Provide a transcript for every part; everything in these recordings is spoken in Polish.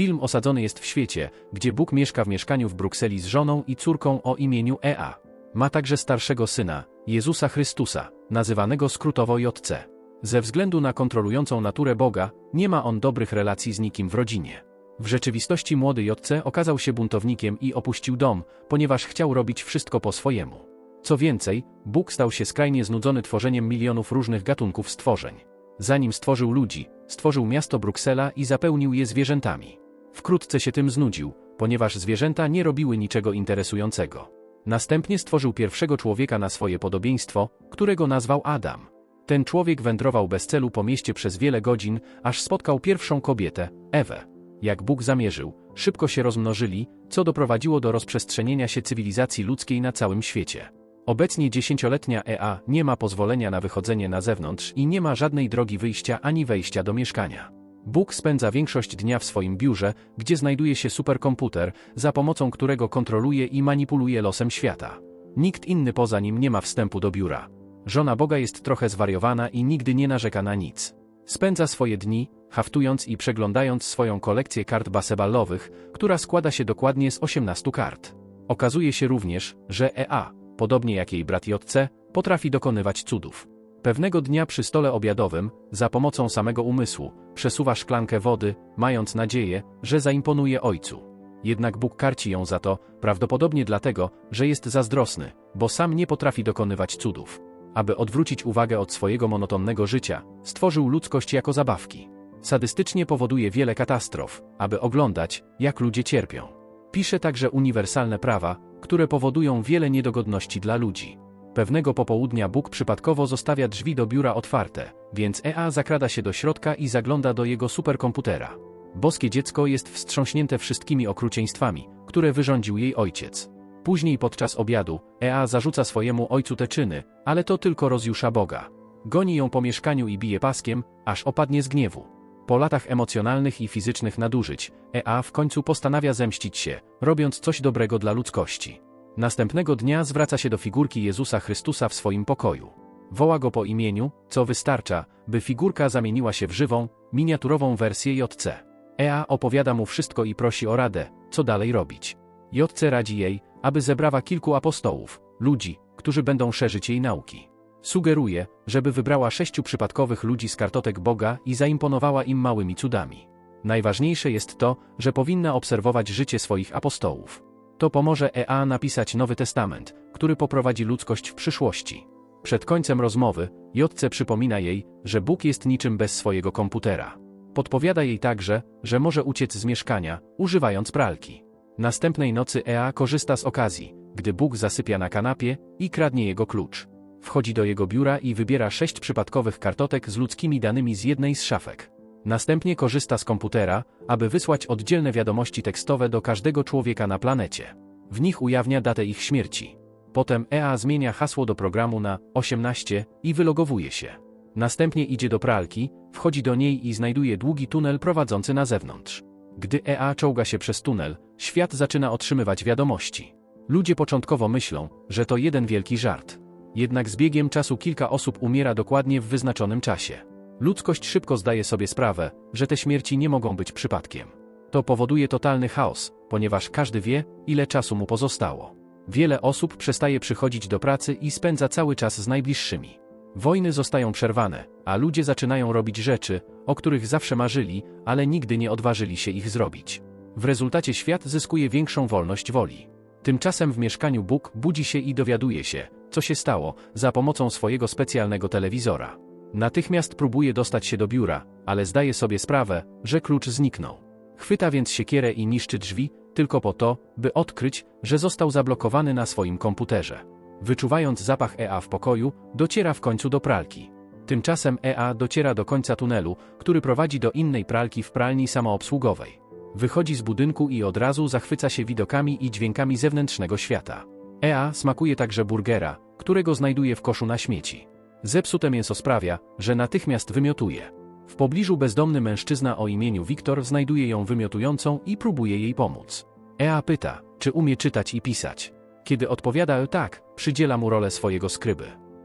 Film osadzony jest w świecie, gdzie Bóg mieszka w mieszkaniu w Brukseli z żoną i córką o imieniu Ea. Ma także starszego syna, Jezusa Chrystusa, nazywanego skrótowo JC. Ze względu na kontrolującą naturę Boga, nie ma on dobrych relacji z nikim w rodzinie. W rzeczywistości młody JC okazał się buntownikiem i opuścił dom, ponieważ chciał robić wszystko po swojemu. Co więcej, Bóg stał się skrajnie znudzony tworzeniem milionów różnych gatunków stworzeń. Zanim stworzył ludzi, stworzył miasto Bruksela i zapełnił je zwierzętami. Wkrótce się tym znudził, ponieważ zwierzęta nie robiły niczego interesującego. Następnie stworzył pierwszego człowieka na swoje podobieństwo, którego nazwał Adam. Ten człowiek wędrował bez celu po mieście przez wiele godzin, aż spotkał pierwszą kobietę, Ewę. Jak Bóg zamierzył, szybko się rozmnożyli, co doprowadziło do rozprzestrzenienia się cywilizacji ludzkiej na całym świecie. Obecnie dziesięcioletnia EA nie ma pozwolenia na wychodzenie na zewnątrz i nie ma żadnej drogi wyjścia ani wejścia do mieszkania. Bóg spędza większość dnia w swoim biurze, gdzie znajduje się superkomputer, za pomocą którego kontroluje i manipuluje losem świata. Nikt inny poza nim nie ma wstępu do biura. Żona Boga jest trochę zwariowana i nigdy nie narzeka na nic. Spędza swoje dni, haftując i przeglądając swoją kolekcję kart baseballowych, która składa się dokładnie z 18 kart. Okazuje się również, że EA, podobnie jak jej brat JC, potrafi dokonywać cudów. Pewnego dnia przy stole obiadowym, za pomocą samego umysłu, przesuwa szklankę wody, mając nadzieję, że zaimponuje ojcu. Jednak Bóg karci ją za to, prawdopodobnie dlatego, że jest zazdrosny, bo sam nie potrafi dokonywać cudów. Aby odwrócić uwagę od swojego monotonnego życia, stworzył ludzkość jako zabawki. Sadystycznie powoduje wiele katastrof, aby oglądać, jak ludzie cierpią. Pisze także uniwersalne prawa, które powodują wiele niedogodności dla ludzi. Pewnego popołudnia Bóg przypadkowo zostawia drzwi do biura otwarte, więc EA zakrada się do środka i zagląda do jego superkomputera. Boskie dziecko jest wstrząśnięte wszystkimi okrucieństwami, które wyrządził jej ojciec. Później podczas obiadu, EA zarzuca swojemu ojcu te czyny, ale to tylko rozjusza Boga. Goni ją po mieszkaniu i bije paskiem, aż opadnie z gniewu. Po latach emocjonalnych i fizycznych nadużyć, EA w końcu postanawia zemścić się, robiąc coś dobrego dla ludzkości. Następnego dnia zwraca się do figurki Jezusa Chrystusa w swoim pokoju. Woła go po imieniu, co wystarcza, by figurka zamieniła się w żywą, miniaturową wersję JC. EA opowiada mu wszystko i prosi o radę, co dalej robić. JC radzi jej, aby zebrała kilku apostołów, ludzi, którzy będą szerzyć jej nauki. Sugeruje, żeby wybrała sześciu przypadkowych ludzi z kartotek Boga i zaimponowała im małymi cudami. Najważniejsze jest to, że powinna obserwować życie swoich apostołów. To pomoże EA napisać Nowy Testament, który poprowadzi ludzkość w przyszłości. Przed końcem rozmowy, Jotce przypomina jej, że Bóg jest niczym bez swojego komputera. Podpowiada jej także, że może uciec z mieszkania, używając pralki. Następnej nocy EA korzysta z okazji, gdy Bóg zasypia na kanapie i kradnie jego klucz. Wchodzi do jego biura i wybiera sześć przypadkowych kartotek z ludzkimi danymi z jednej z szafek. Następnie korzysta z komputera, aby wysłać oddzielne wiadomości tekstowe do każdego człowieka na planecie. W nich ujawnia datę ich śmierci. Potem EA zmienia hasło do programu na 18 i wylogowuje się. Następnie idzie do pralki, wchodzi do niej i znajduje długi tunel prowadzący na zewnątrz. Gdy EA czołga się przez tunel, świat zaczyna otrzymywać wiadomości. Ludzie początkowo myślą, że to jeden wielki żart. Jednak z biegiem czasu kilka osób umiera dokładnie w wyznaczonym czasie. Ludzkość szybko zdaje sobie sprawę, że te śmierci nie mogą być przypadkiem. To powoduje totalny chaos, ponieważ każdy wie, ile czasu mu pozostało. Wiele osób przestaje przychodzić do pracy i spędza cały czas z najbliższymi. Wojny zostają przerwane, a ludzie zaczynają robić rzeczy, o których zawsze marzyli, ale nigdy nie odważyli się ich zrobić. W rezultacie świat zyskuje większą wolność woli. Tymczasem w mieszkaniu Bóg budzi się i dowiaduje się, co się stało, za pomocą swojego specjalnego telewizora. Natychmiast próbuje dostać się do biura, ale zdaje sobie sprawę, że klucz zniknął. Chwyta więc siekierę i niszczy drzwi, tylko po to, by odkryć, że został zablokowany na swoim komputerze. Wyczuwając zapach EA w pokoju, dociera w końcu do pralki. Tymczasem EA dociera do końca tunelu, który prowadzi do innej pralki w pralni samoobsługowej. Wychodzi z budynku i od razu zachwyca się widokami i dźwiękami zewnętrznego świata. EA smakuje także burgera, którego znajduje w koszu na śmieci. Zepsute mięso sprawia, że natychmiast wymiotuje. W pobliżu bezdomny mężczyzna o imieniu Wiktor znajduje ją wymiotującą i próbuje jej pomóc. EA pyta, czy umie czytać i pisać. Kiedy odpowiada tak, przydziela mu rolę swojego skryby.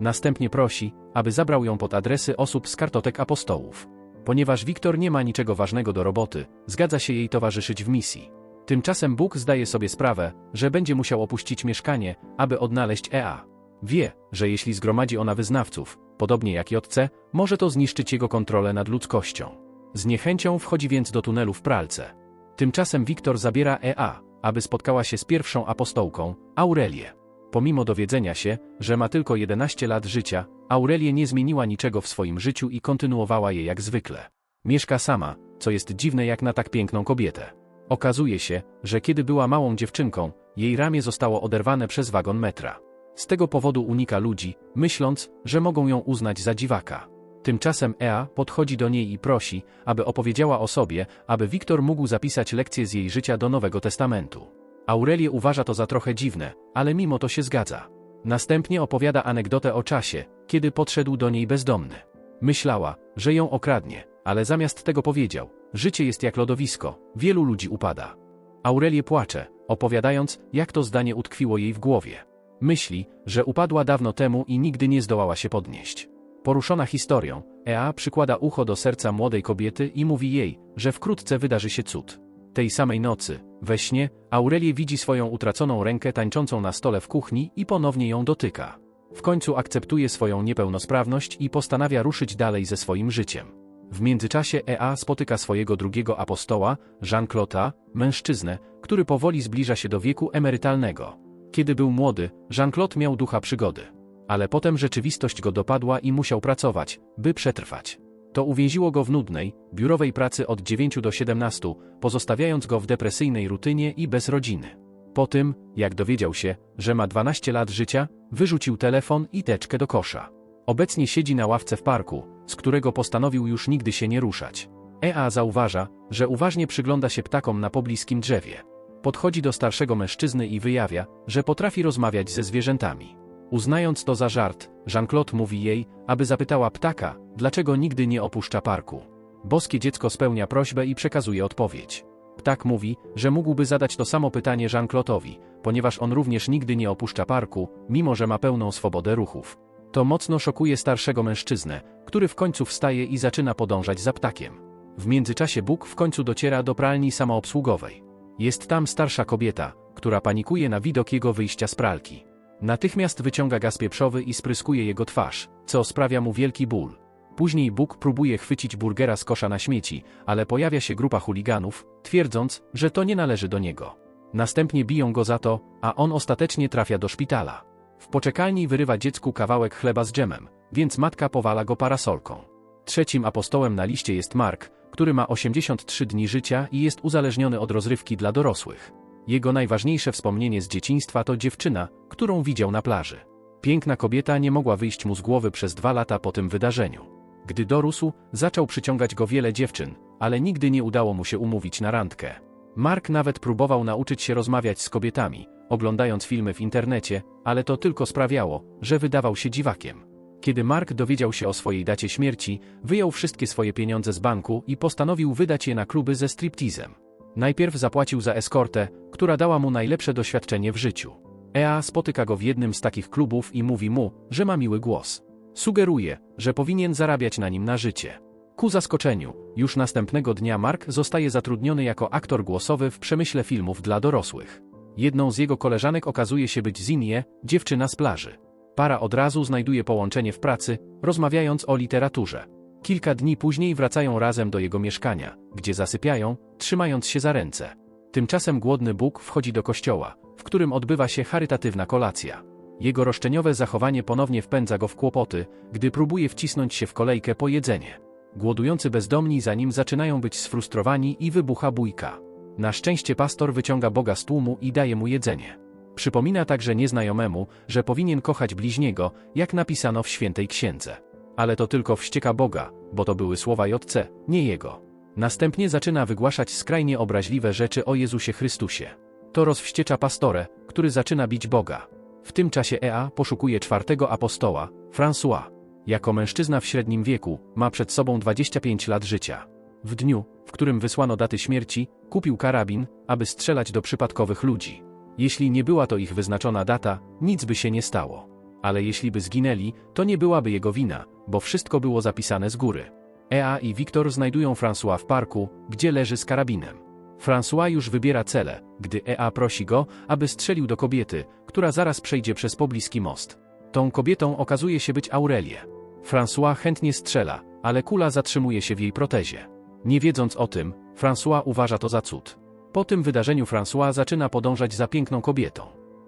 Następnie prosi, aby zabrał ją pod adresy osób z kartotek apostołów. Ponieważ Wiktor nie ma niczego ważnego do roboty, zgadza się jej towarzyszyć w misji. Tymczasem Bóg zdaje sobie sprawę, że będzie musiał opuścić mieszkanie, aby odnaleźć Ea. Wie, że jeśli zgromadzi ona wyznawców, podobnie jak JC, może to zniszczyć jego kontrolę nad ludzkością. Z niechęcią wchodzi więc do tunelu w pralce. Tymczasem Wiktor zabiera Ea, aby spotkała się z pierwszą apostołką, Aurelię. Pomimo dowiedzenia się, że ma tylko 11 lat życia, Aurelie nie zmieniła niczego w swoim życiu i kontynuowała je jak zwykle. Mieszka sama, co jest dziwne jak na tak piękną kobietę. Okazuje się, że kiedy była małą dziewczynką, jej ramię zostało oderwane przez wagon metra. Z tego powodu unika ludzi, myśląc, że mogą ją uznać za dziwaka. Tymczasem Ea podchodzi do niej i prosi, aby opowiedziała o sobie, aby Wiktor mógł zapisać lekcje z jej życia do Nowego Testamentu. Aurelie uważa to za trochę dziwne, ale mimo to się zgadza. Następnie opowiada anegdotę o czasie, kiedy podszedł do niej bezdomny. Myślała, że ją okradnie, ale zamiast tego powiedział: Życie jest jak lodowisko, wielu ludzi upada. Aurelie płacze, opowiadając, jak to zdanie utkwiło jej w głowie. Myśli, że upadła dawno temu i nigdy nie zdołała się podnieść. Poruszona historią, Ea przykłada ucho do serca młodej kobiety i mówi jej, że wkrótce wydarzy się cud. Tej samej nocy, we śnie, Aurelie widzi swoją utraconą rękę tańczącą na stole w kuchni i ponownie ją dotyka. W końcu akceptuje swoją niepełnosprawność i postanawia ruszyć dalej ze swoim życiem. W międzyczasie Ea spotyka swojego drugiego apostoła, Jean-Claude'a, mężczyznę, który powoli zbliża się do wieku emerytalnego. Kiedy był młody, Jean-Claude miał ducha przygody. Ale potem rzeczywistość go dopadła i musiał pracować, by przetrwać. To uwięziło go w nudnej, biurowej pracy od 9 do 17, pozostawiając go w depresyjnej rutynie i bez rodziny. Po tym, jak dowiedział się, że ma 12 lat życia, wyrzucił telefon i teczkę do kosza. Obecnie siedzi na ławce w parku, z którego postanowił już nigdy się nie ruszać. Ea zauważa, że uważnie przygląda się ptakom na pobliskim drzewie. Podchodzi do starszego mężczyzny i wyjawia, że potrafi rozmawiać ze zwierzętami. Uznając to za żart, Jean-Claude mówi jej, aby zapytała ptaka, dlaczego nigdy nie opuszcza parku. Boskie dziecko spełnia prośbę i przekazuje odpowiedź. Ptak mówi, że mógłby zadać to samo pytanie Jean-Claude'owi, ponieważ on również nigdy nie opuszcza parku, mimo że ma pełną swobodę ruchów. To mocno szokuje starszego mężczyznę, który w końcu wstaje i zaczyna podążać za ptakiem. W międzyczasie Bóg w końcu dociera do pralni samoobsługowej. Jest tam starsza kobieta, która panikuje na widok jego wyjścia z pralki. Natychmiast wyciąga gaz pieprzowy i spryskuje jego twarz, co sprawia mu wielki ból. Później Bóg próbuje chwycić burgera z kosza na śmieci, ale pojawia się grupa chuliganów, twierdząc, że to nie należy do niego. Następnie biją go za to, a on ostatecznie trafia do szpitala. W poczekalni wyrywa dziecku kawałek chleba z dżemem, więc matka powala go parasolką. Trzecim apostołem na liście jest Mark, który ma 83 dni życia i jest uzależniony od rozrywki dla dorosłych. Jego najważniejsze wspomnienie z dzieciństwa to dziewczyna, którą widział na plaży. Piękna kobieta nie mogła wyjść mu z głowy przez dwa lata po tym wydarzeniu. Gdy dorósł, zaczął przyciągać go wiele dziewczyn, ale nigdy nie udało mu się umówić na randkę. Mark nawet próbował nauczyć się rozmawiać z kobietami, oglądając filmy w internecie, ale to tylko sprawiało, że wydawał się dziwakiem. Kiedy Mark dowiedział się o swojej dacie śmierci, wyjął wszystkie swoje pieniądze z banku i postanowił wydać je na kluby ze striptizem. Najpierw zapłacił za eskortę, która dała mu najlepsze doświadczenie w życiu. Ea spotyka go w jednym z takich klubów i mówi mu, że ma miły głos. Sugeruje, że powinien zarabiać na nim na życie. Ku zaskoczeniu, już następnego dnia Mark zostaje zatrudniony jako aktor głosowy w przemyśle filmów dla dorosłych. Jedną z jego koleżanek okazuje się być Zinie, dziewczyna z plaży. Para od razu znajduje połączenie w pracy, rozmawiając o literaturze. Kilka dni później wracają razem do jego mieszkania, gdzie zasypiają, trzymając się za ręce. Tymczasem głodny Bóg wchodzi do kościoła, w którym odbywa się charytatywna kolacja. Jego roszczeniowe zachowanie ponownie wpędza go w kłopoty, gdy próbuje wcisnąć się w kolejkę po jedzenie. Głodujący bezdomni za nim zaczynają być sfrustrowani i wybucha bójka. Na szczęście pastor wyciąga Boga z tłumu i daje mu jedzenie. Przypomina także nieznajomemu, że powinien kochać bliźniego, jak napisano w świętej księdze. Ale to tylko wścieka Boga, bo to były słowa Jotce, nie jego. Następnie zaczyna wygłaszać skrajnie obraźliwe rzeczy o Jezusie Chrystusie. To rozwściecza pastorę, który zaczyna bić Boga. W tym czasie Ea poszukuje czwartego apostoła, François. Jako mężczyzna w średnim wieku, ma przed sobą 25 lat życia. W dniu, w którym wysłano daty śmierci, kupił karabin, aby strzelać do przypadkowych ludzi. Jeśli nie była to ich wyznaczona data, nic by się nie stało. Ale jeśli by zginęli, to nie byłaby jego wina, bo wszystko było zapisane z góry. Ea i Wiktor znajdują François w parku, gdzie leży z karabinem. François już wybiera cele, gdy Ea prosi go, aby strzelił do kobiety, która zaraz przejdzie przez pobliski most. Tą kobietą okazuje się być Aurelie. François chętnie strzela, ale kula zatrzymuje się w jej protezie. Nie wiedząc o tym, François uważa to za cud. Po tym wydarzeniu François zaczyna podążać za piękną kobietą.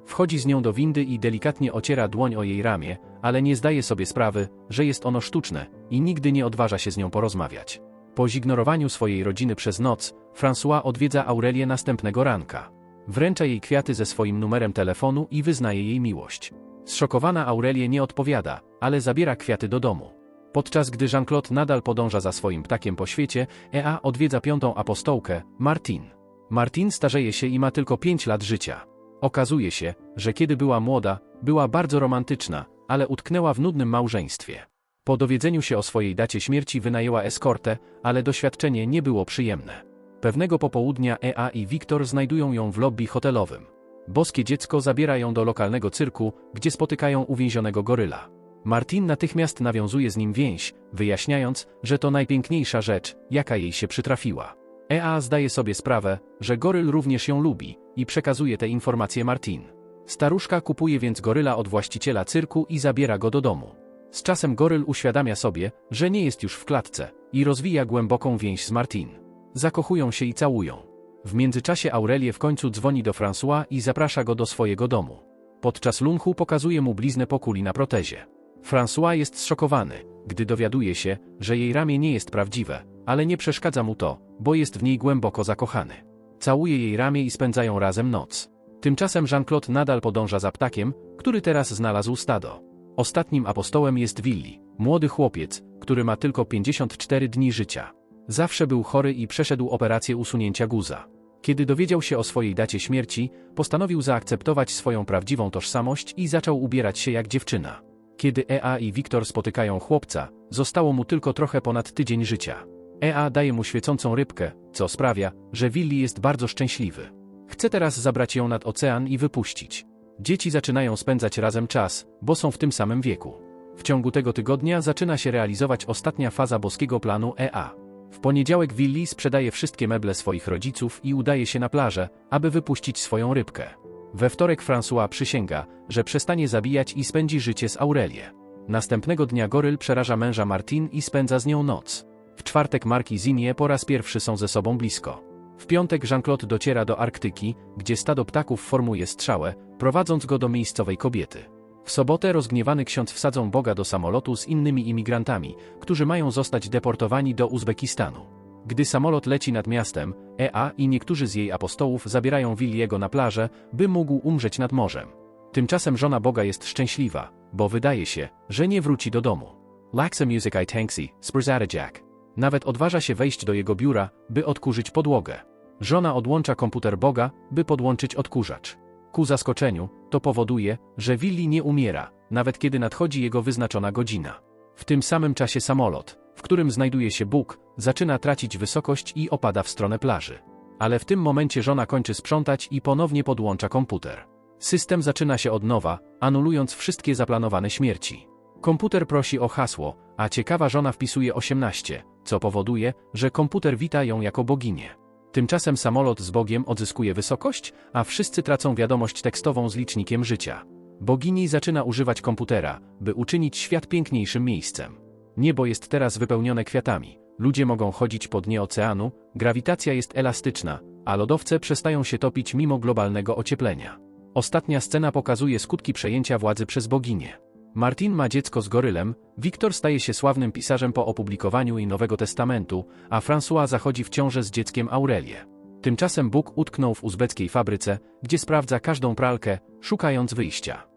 Wchodzi z nią do windy i delikatnie ociera dłoń o jej ramię, ale nie zdaje sobie sprawy, że jest ono sztuczne i nigdy nie odważa się z nią porozmawiać. Po zignorowaniu swojej rodziny przez noc, François odwiedza Aurelię następnego ranka. Wręcza jej kwiaty ze swoim numerem telefonu i wyznaje jej miłość. Zszokowana Aurelie nie odpowiada, ale zabiera kwiaty do domu. Podczas gdy Jean-Claude nadal podąża za swoim ptakiem po świecie, Ea odwiedza piątą apostołkę, Martin. Martin starzeje się i ma tylko 5 lat życia. Okazuje się, że kiedy była młoda, była bardzo romantyczna, ale utknęła w nudnym małżeństwie. Po dowiedzeniu się o swojej dacie śmierci wynajęła eskortę, ale doświadczenie nie było przyjemne. Pewnego popołudnia Ea i Wiktor znajdują ją w lobby hotelowym. Boskie dziecko zabiera ją do lokalnego cyrku, gdzie spotykają uwięzionego goryla. Martin natychmiast nawiązuje z nim więź, wyjaśniając, że to najpiękniejsza rzecz, jaka jej się przytrafiła. Ea zdaje sobie sprawę, że goryl również ją lubi i przekazuje te informacje Martin. Staruszka kupuje więc goryla od właściciela cyrku i zabiera go do domu. Z czasem goryl uświadamia sobie, że nie jest już w klatce i rozwija głęboką więź z Martin. Zakochują się i całują. W międzyczasie Aurelie w końcu dzwoni do François i zaprasza go do swojego domu. Podczas lunchu pokazuje mu bliznę po kuli na protezie. François jest zszokowany, gdy dowiaduje się, że jej ramię nie jest prawdziwe, ale nie przeszkadza mu to, bo jest w niej głęboko zakochany. Całuje jej ramię i spędzają razem noc. Tymczasem Jean-Claude nadal podąża za ptakiem, który teraz znalazł stado. Ostatnim apostołem jest Willi, młody chłopiec, który ma tylko 54 dni życia. Zawsze był chory i przeszedł operację usunięcia guza. Kiedy dowiedział się o swojej dacie śmierci, postanowił zaakceptować swoją prawdziwą tożsamość i zaczął ubierać się jak dziewczyna. Kiedy Ea i Wiktor spotykają chłopca, zostało mu tylko trochę ponad tydzień życia. Ea daje mu świecącą rybkę, co sprawia, że Willi jest bardzo szczęśliwy. Chce teraz zabrać ją nad ocean i wypuścić. Dzieci zaczynają spędzać razem czas, bo są w tym samym wieku. W ciągu tego tygodnia zaczyna się realizować ostatnia faza boskiego planu EA. W poniedziałek Willi sprzedaje wszystkie meble swoich rodziców i udaje się na plażę, aby wypuścić swoją rybkę. We wtorek François przysięga, że przestanie zabijać i spędzi życie z Aurelie. Następnego dnia Goryl przeraża męża Martin i spędza z nią noc. W czwartek Mark i Zinie po raz pierwszy są ze sobą blisko. W piątek Jean-Claude dociera do Arktyki, gdzie stado ptaków formuje strzałę, prowadząc go do miejscowej kobiety. W sobotę rozgniewany ksiądz wsadzą Boga do samolotu z innymi imigrantami, którzy mają zostać deportowani do Uzbekistanu. Gdy samolot leci nad miastem, Ea i niektórzy z jej apostołów zabierają Williego na plażę, by mógł umrzeć nad morzem. Tymczasem żona Boga jest szczęśliwa, bo wydaje się, że nie wróci do domu. Laxa music i tanksy, sprzada Jack. Nawet odważa się wejść do jego biura, by odkurzyć podłogę. Żona odłącza komputer Boga, by podłączyć odkurzacz. Ku zaskoczeniu, to powoduje, że Willi nie umiera, nawet kiedy nadchodzi jego wyznaczona godzina. W tym samym czasie samolot, w którym znajduje się Bóg, zaczyna tracić wysokość i opada w stronę plaży. Ale w tym momencie żona kończy sprzątać i ponownie podłącza komputer. System zaczyna się od nowa, anulując wszystkie zaplanowane śmierci. Komputer prosi o hasło, a ciekawa żona wpisuje 18, co powoduje, że komputer wita ją jako boginię. Tymczasem samolot z Bogiem odzyskuje wysokość, a wszyscy tracą wiadomość tekstową z licznikiem życia. Bogini zaczyna używać komputera, by uczynić świat piękniejszym miejscem. Niebo jest teraz wypełnione kwiatami, ludzie mogą chodzić po dnie oceanu, grawitacja jest elastyczna, a lodowce przestają się topić mimo globalnego ocieplenia. Ostatnia scena pokazuje skutki przejęcia władzy przez boginię. Martin ma dziecko z gorylem, Wiktor staje się sławnym pisarzem po opublikowaniu jej Nowego Testamentu, a François zachodzi w ciążę z dzieckiem Aurelię. Tymczasem Bóg utknął w uzbeckiej fabryce, gdzie sprawdza każdą pralkę, szukając wyjścia.